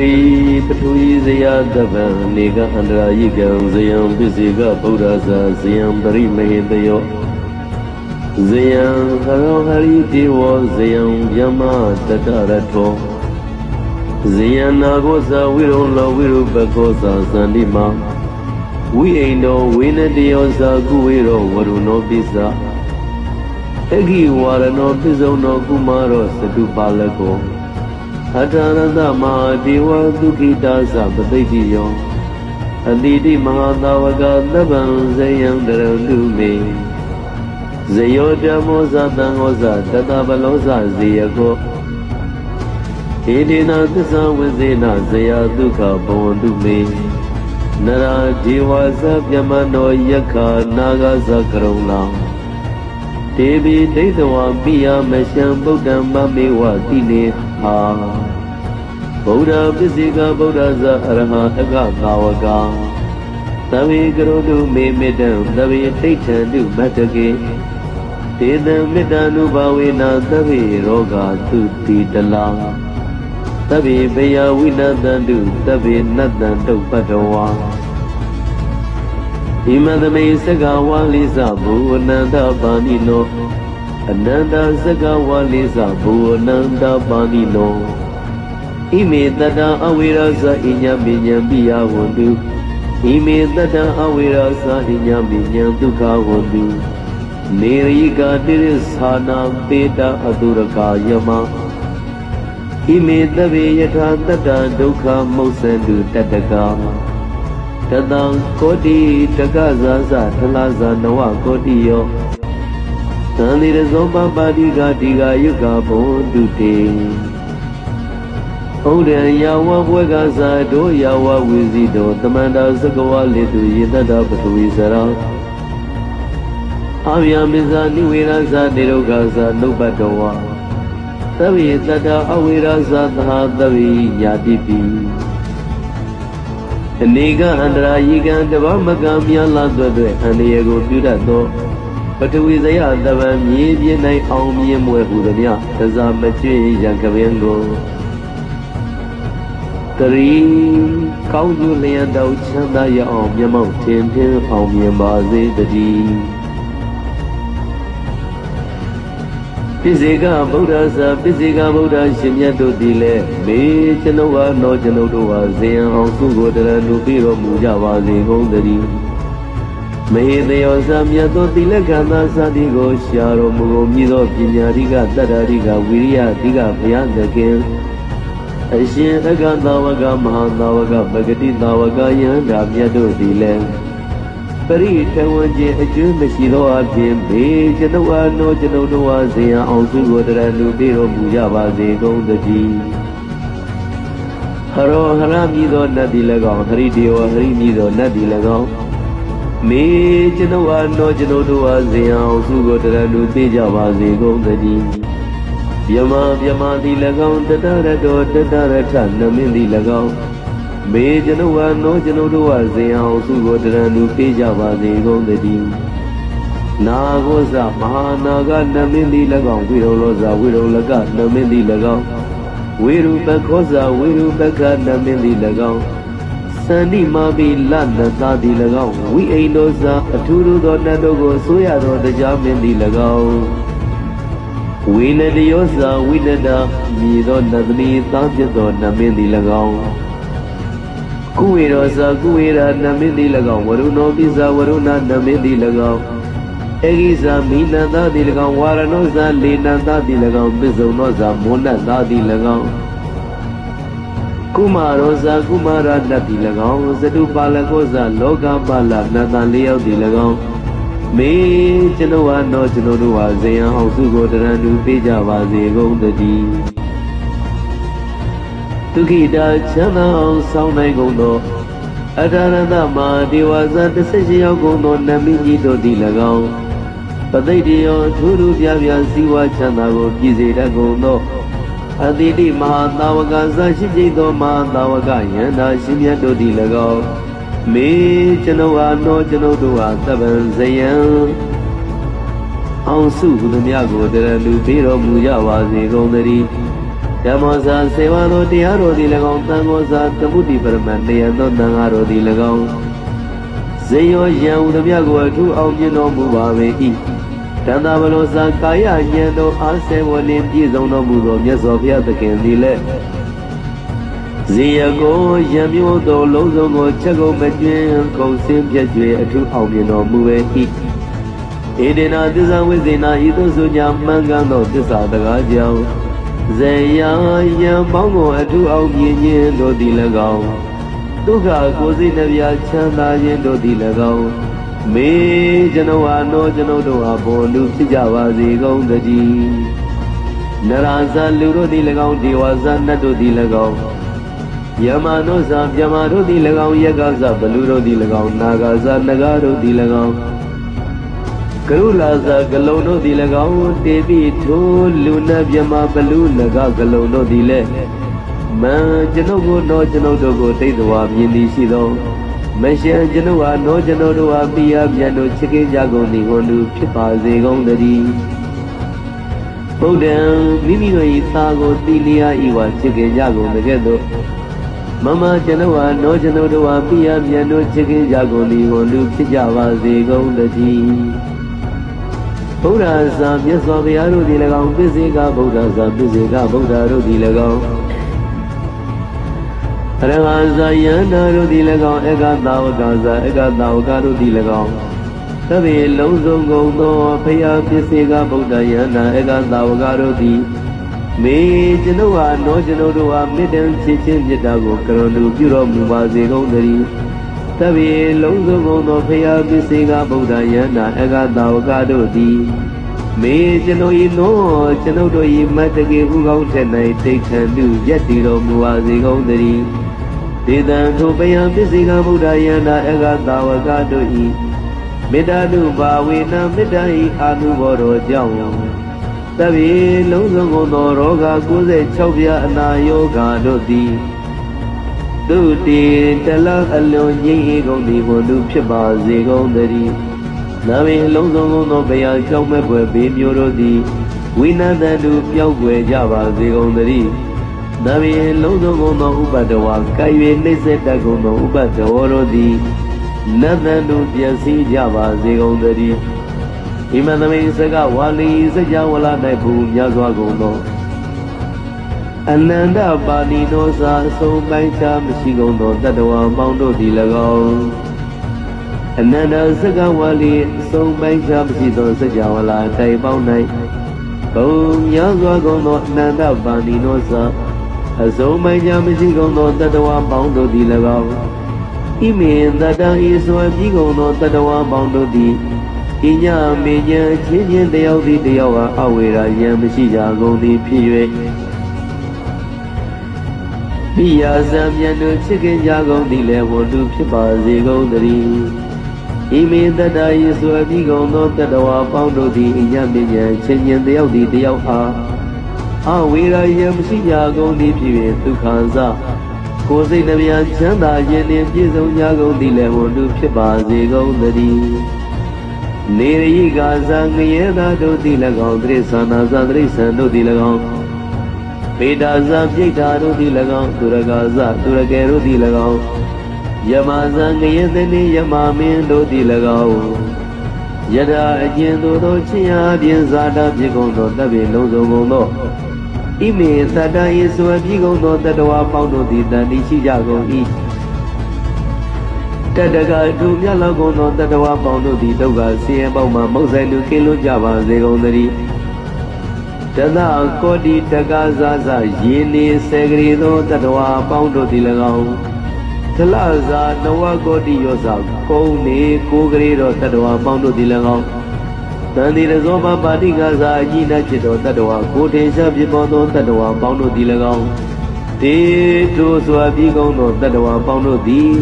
ရီပထဝီဇယတဗံနေကအန္တရာယိကံဇယံပစ္စေကဗုဒ္ဓဇာဇယံပရိမဟိတယောဇယံဟရောဟရိတေဝဇယံဗျမတတရထောဇယံနာကိုဇဝိရုံလောဝိရုပကောဇာသန္တိမာဝိအိန္ဒောဝိနတယောဇာကုဝေရောဝရုဏောပိစ္ဆာအဂိဝါရဏောပိစုံနောကုမာရောသတုပါလကော အထာရတမဟာဒေဝဒုခိတာသပသိတိယောအတိတိမဟာသာဝကသဗ္ဗံဇယံတရဏုမေဇယောဓမ္မောဇတံဟောဇတတဗလောဇဇေယကောဣတိနာသစ္စာဝိဇေနဇယဒုက္ခဘဝန္တုမေနရာဒေဝသပြမနောယက္ခနာဂသကရုံလာဒေဝီဒိဋ္ဌဝံပိယမရှံဗုဒ္ဓံမမေဝတိနေ ဟာဗုဒ္ဓပစ္စေကဗုဒ္ဓဇာအရဟံအကသာဝကသဗ္ဗေကရုတုမေမေတ္တံသဗ္ဗေတိဋ္ဌံတုမတ္တကေတေတံမေတ္တ ानु ဘာဝေနသဗ္ဗေရောဂသုတိတလာသဗ္ဗေဘယဝိနတံတုသဗ္ဗေနတ္တံတုပတ္တဝါဣမသမေစကဝါလိသဘူအနန္တပါဏိနော အနန္တစကဝါလိသဘူအနန္တပါဏိနောဣမေတတံအဝိရဇဣညာမိညာပိယဝန္တုဣမေတတံအဝိရဇဣညာမိညာဒုက္ခဝန္တုနေရိကာတိရသာနာပေတာအတုရကာယမဣမေတဗေယထာတတ္တဒုက္ခမုစ္ဆန္တုတတ္တကာတတံကောတိတက္ကဇာဇထလာဇာနဝကောတိယော သံတိရဇောပပါတိကတိကယုကဘုံတုတေဩဒံယာဝဘွေကဇာဒိုယာဝဝိဇိတောတမန္တာသကဝလေတုယေတတပထဝီစရာအာဗျာမိဇာနိဝေရဇာနေရောဂဇာနုပတ္တဝါသဗ္ဗေတတအဝေရဇာသဟာသဗ္ဗေယာတိပိအနေကအန္တရာယိကံတဘာမကံမြလာသွဲ့သွဲ့အန္တရာယ်ကိုပြုတတ်သော ပထဝီဇယတဗံမြေပြင်း၌အောင်မြင်မွယ်ဟူသည်မြသဇာမကျွေရံကပင်ကိုတရီကောင်းကျိုးလျက်တော်ချမ်းသာရအောင်မျက်မှောက်ထင်ထင်အောင်မြင်ပါစေတည်းပိစေကဗုဒ္ဓဆာပိစေကဗုဒ္ဓရှင်မြတ်တို့သည်လည်းမေကျွန်ုပ်အားတော့ကျွန်ုပ်တို့ဟာဇေယံအောင်စုကိုတရဏုပြီးတော်မူကြပါစေကုန်သတည်း မေတယောဇာမြတ်သောတိလက္ခဏာစသည်ကိုရှာတော်မူကုန်မြည်သောပညာဓိကတတ္တာဓိကဝိရိယဓိကဘုရားသခင်အရှင်အကသာဝကမဟာသာဝကပဂတိသာဝကယန္တာမြတ်တို့သည်လည်းပရိထဝံခြင်းအကျွမ်းမရှိသောအဖြစ်ဘေကျွန်ုပ်အားနောကျွန်ုပ်တို့အားဇေယံအောင်စုကိုတရဏုပြေတော်မူကြပါစေကုန်သတည်းဟရောဟရမြည်သောနတ်သည်၎င်းဟရိတေဝဟရိမြည်သောနတ်သည်၎င်း မေကျွန်ုပ်အားနောကျွန်ုပ်တို့အားဇေယံအောင်စုကိုတရဏုပြေကြပါစေကုန်သတည်းယမယမသည်၎င်းတတရတောတတရထနမင်းသည်၎င်းမေကျွန်ုပ်ဟာနောကျွန်ုပ်တို့ဟာဇင်အောင်စုကိုတရဏုပေးကြပါစေကုန်သတည်းနာဂောဇမဟာနာဂနမင်းသည်၎င်းဝိရုလောဇဝိရုလကနမင်းသည်၎င်းဝေရုပခောဇဝေရုပကနမင်းသည်၎င်း သန္တိမာပိလနသာသည်၎င်းဝိအိန္ဒောဇအထူးထူးသောနတ်တို့ကိုဆိုရသောတရားမင်းသည်၎င်းဝိနတယောဇဝိနတမြည်သောနတ်သမီးသားဖြစ်သောနမင်းသည်၎င်းကုဝေရောဇာကုဝေရာနမင်းသည်၎င်းဝရုဏောပိဇာဝရုဏနမင်းသည်၎င်းအေဂိဇာမိနန္တသည်၎င်းဝါရဏောဇာလေနန္တသည်၎င်းပစ္စုံနောဇာမောနတသည်၎င်း ကုမာရောဇာကုမာရတသည်၎င်းသတုပါလကောဇာလောကပါလနန္တလေးယောက်သည်၎င်းမေကျွန်ုပ်ဟာတော့ကျွန်ုပ်တို့ဟာဇေယံအောင်စုကိုတရဏုပေးကြပါစေကုန်တည်းဒုက္ခိတာချမ်းသာအောင်ဆောင်းနိုင်ကုန်သောအထာရတမဒေဝဇာ18ရောက်ကုန်သောနမိကြီးတို့သည်၎င်းပသိတိယောထူးထူးပြပြစည်းဝါချမ်းသာကိုပြည်စေတတ်ကုန်သော အတိတိမဟာသာဝကဇာရှိကျိသောမဟာသာဝကယန္တာရှင်မြတ်တို့သည်၎င်းမေကျွန်ုပ်အားတော့ကျွန်ုပ်တို့အားသဗ္ဗံဇယံအောင်စုဟုသမျှကိုတရလူပေးတော်မူကြပါစေကုန်သတည်းဓမ္မောဇာစေဝသောတရားတော်သည်၎င်းသံဃောဇာတမှုတိပရမတ်နေရသောသံဃာတော်သည်၎င်းဇေယောယံဥဒမြကိုအထူးအောင်မြင်တော်မူပါပေ၏ တန်တာဘလောဇာကာယဉာဏ်တော်အားဆေဝလင်ပြည့်စုံတော်မူသောမြတ်စွာဘုရားသခင်သည်လည်းဇေယကိုယံမျိုးသောလုံးစုံကိုချက်ကုန်မကျွင်းကုန်စင်းပြည့်ကျွေအထူးအောင်မြင်တော်မူပေ၏ဧဒေနာသစ္စာဝိဇေနာဤသို့ဆိုကြမှန်ကန်သောသစ္စာတကားကြောင့်ဇေယယံပေါင်းကိုအထူးအောင်မြင်ခြင်းတို့သည်၎င်းဒုက္ခကိုယ်စိတ်နှပြချမ်းသာခြင်းတို့သည်၎င်း မေကျွန်တော်ဟာနောကျွန်တော်တို့ဟာဘုံလူဖြစ်ကြပါစေကုန်သတည်းနရဇာလူတို့သည်၎င်းဒေဝဇာနတ်တို့သည်၎င်းယမနောဇာမြမတို့သည်၎င်းယက္ခဇဘလူတို့သည်၎င်းနာဂဇာနဂါတို့သည်၎င်းကရုလာဇာဂလုံတို့သည်၎င်းတေပိထိုလူနတ်မြမဘလူနဂဂလုံတို့သည်လည်းမန်ကျွန်ုပ်ကိုတော့ကျွန်ုပ်တို့ကိုတိတ်တော်မြင်သည်ရှိသော မရှင်ကျွန်ုပ်ဟာတော့ကျွန်ုပ်တို့ဟာပိယပြန်တို့ချစ်ခင်ကြကုန်သည်ဟွန်သူဖြစ်ပါစေကုန်သတည်းဗုဒ္ဓံမိမိတို့၏သာကိုတိလျာဤဝါချစ်ခင်ကြကုန်တကဲ့သို့မမကျွန်ုပ်ဟာတော့ကျွန်ုပ်တို့ဟာပိယပြန်တို့ချစ်ခင်ကြကုန်သည်ဟွန်သူဖြစ်ကြပါစေကုန်သတည်းဗုဒ္ဓဇာမြတ်စွာဘုရားတို့သည်၎င်းပစ္စေကဗုဒ္ဓဇာပစ္စေကဗုဒ္ဓတို့သည်၎င်း ရဟံဇာယန္တာတို့သည်၎င်းဧကသာဝကဇာဧကသာဝကတို့သည်၎င်းသဗ္ဗေလုံးစုံကုန်သောဖယားပစ္စေကဗုဒ္ဓယန္တာဧကသာဝကတို့သည်မေကျွန်ုပ်ဟာနောကျွန်ုပ်တို့ဟာမေတ္တံချစ်ချင်းမြတ်တာကိုကရုဏာပြုတော်မူပါစေကုန်သတည်းသဗ္ဗေလုံးစုံကုန်သောဖယားပစ္စေကဗုဒ္ဓယန္တာဧကသာဝကတို့သည်မေကျွန်ုပ်၏နောကျွန်ုပ်တို့၏မတ်တကေဥကောင်းထက်၌တိတ်ထန်သူရက်တည်တော်မူပါစေကုန်သတည်း ဒေတံထိုပယံပစ္စေကဗုဒ္ဓယန္တာဧကသာဝကတို့ဤမေတ္တာနုဘာဝေနမေတ္တာဤအာနုဘောတော်ကြောင့်သဗ္ဗေလုံးစုံကုန်သောရောဂါ96ပြားအနာယောဂါတို့သည်သူတေတလအလွန်ငြိမ်းအေကုန်သည်ကိုသူဖြစ်ပါစေကုန်သတည်းနာမည်လုံးစုံကုန်သောဘုရားကြောင့်မဲ့ပွဲဘေးမျိုးတို့သည်ဝိနန္တတုပျောက်ွယ်ကြပါစေကုန်သတည်း နဗေလုံးစုံကုန်သောဥပတဝါကံ၍နှိမ့်ဆက်တတ်ကုန်သောဥပတဝတို့သည်နတ်တန်တို့ပြည့်စည်ကြပါစေကုန်သတည်းဣမသမိစကဝါလီစကြဝဠာ၌ဘူများစွာကုန်သောအနန္တပါဏိနောသာအဆုံးပိုင်းခြားမရှိကုန်သောတတဝါပေါင်းတို့သည်၎င်းအနန္တစကဝါလီအဆုံးပိုင်းခြားမရှိသောစကြဝဠာတိုင်ပေါင်း၌ဘုံများစွာကုန်သောအနန္တပါဏိနောသာ အစုံမိုင်းကြမရှိကုန်သောတတဝါပေါင်းတို့သည်၎င်းဣမေတတံဤဆွေပြီးကုန်သောတတဝါပေါင်းတို့သည်ပညာမေညာချင်းချင်းတယောက်သည်တယောက်ဟာအဝေရာယံမရှိကြကုန်သည်ဖြစ်၍မိယာဇံမြန်တို့ချစ်ခင်ကြကုန်သည်လည်းဝတ္ထုဖြစ်ပါစေကုန်သတည်းဣမေတတဤဆွေပြီးကုန်သောတတဝါပေါင်းတို့သည်ပညာမေညာချင်းချင်းတယောက်သည်တယောက်ဟာ အဝေရာယမရှိကြကုန်သည်ဖြစ်၍ဒုက္ခစကိုယ်စိတ်နှပြချမ်းသာခြင်းနှင့်ပြည့်စုံကြကုန်သည်လည်းဝတ္ထုဖြစ်ပါစေကုန်သတည်းနေရိကာဇံငရေသာတို့သည်၎င်းတိသနာဇံတိသံတို့သည်၎င်းပေတာဇံပြိဋ္ဌာတို့သည်၎င်းသူရကာဇသူရကယ်တို့သည်၎င်းယမဇံငရေသနေယမမင်းတို့သည်၎င်းယထာအကျဉ်တို့သောချင်းရာပြင်ဇာတာပြေကုန်သောတပ်ပြေလုံးစုံကုန်သော ဣမေသတ္တယေဆွေပြေကုန်သောတတဝါပေါင်းတို့သည်တန်တိရှိကြကုန်၏တတကဒုမြတ်လောက်ကုန်သောတတဝါပေါင်းတို့သည်ဒုက္ခဆင်းရဲပေါင်းမှမုတ်ဆိုင်လူကင်းလွတ်ကြပါစေကုန်သတည်းတသကောတိတက္ကဇာဇယေနေစေကလေးသောတတဝါပေါင်းတို့သည်၎င်းသလဇာနဝကောတိယောဇာကုံနေကိုကလေးတော်တတဝါပေါင်းတို့သည်၎င်း တန်ဒီရဇောပပါတိကဇာအကြီးနှဖြစ်သောတတဝါကိုထေရှားဖြစ်ပေါ်သောတတဝါပေါင်းတို့သည်၎င်းတေထိုစွာပြီးကုန်သောတတဝါပေါင်းတို့သည်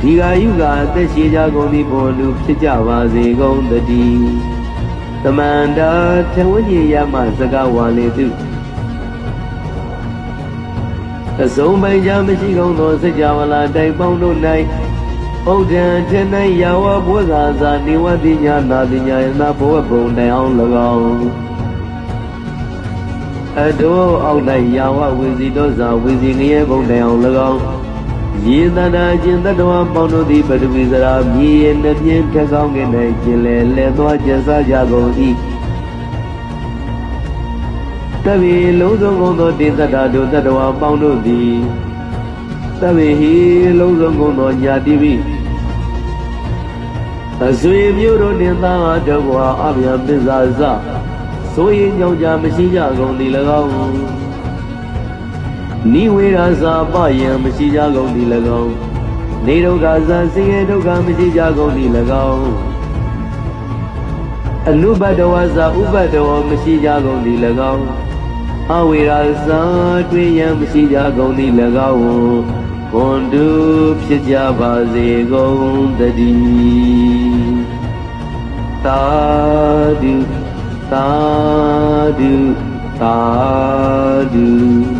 ဒီဃာယုကအသက်ရှိကြကုန်သည်ပေါ်လူဖြစ်ကြပါစေကုန်တည်းသမန္တာထဝဉ္ဇယမစကဝါလေတုအစုံပိုင်ကြမရှိကုန်သောစကြဝဠာတိုင်ပေါင်းတို့၌ ဩဒံထေ၌ယာဝဘောဇာဇာနေဝတိညာနာတိညာယနာဘောဝဘုံတိုင်အောင်၎င်းအတောအောက်၌ယာဝဝေစီတောဇာဝေစီငရဲဘုံတိုင်အောင်၎င်းယေတနာခြင်းတတဝပေါင်းတို့သည်ပထဝီစရာမြေရနှပြင်းထက်ကောင်းကင်၌ကျင်လေလဲသွားကျဆကြကုန်၏တဗေလုံးစုံကုန်သောတေသတ္တာတို့တတဝပေါင်းတို့သည် တဗေဟိလုံးစုံကုန်သောညာတိပိအဆွေမျိုးတို့နှင့်သားအားတဘွာအဗျံပစ္စာစဆိုရင်ကြောင့်ကြမရှိကြကုန်သည်၎င်းနိဝေရာစာပယံမရှိကြကုန်သည်၎င်းနေဒုက္ခဇာဆင်းရဲဒုက္ခမရှိကြကုန်သည်၎င်းအနုဘဒဝဇာဥပဒဝမရှိကြကုန်သည်၎င်းအဝေရာဇာတွင်ယံမရှိကြကုန်သည်၎င်း ကွန်တုဖြစ်ကြပါစေကုန်တည်းသာဓုသာဓုသာဓု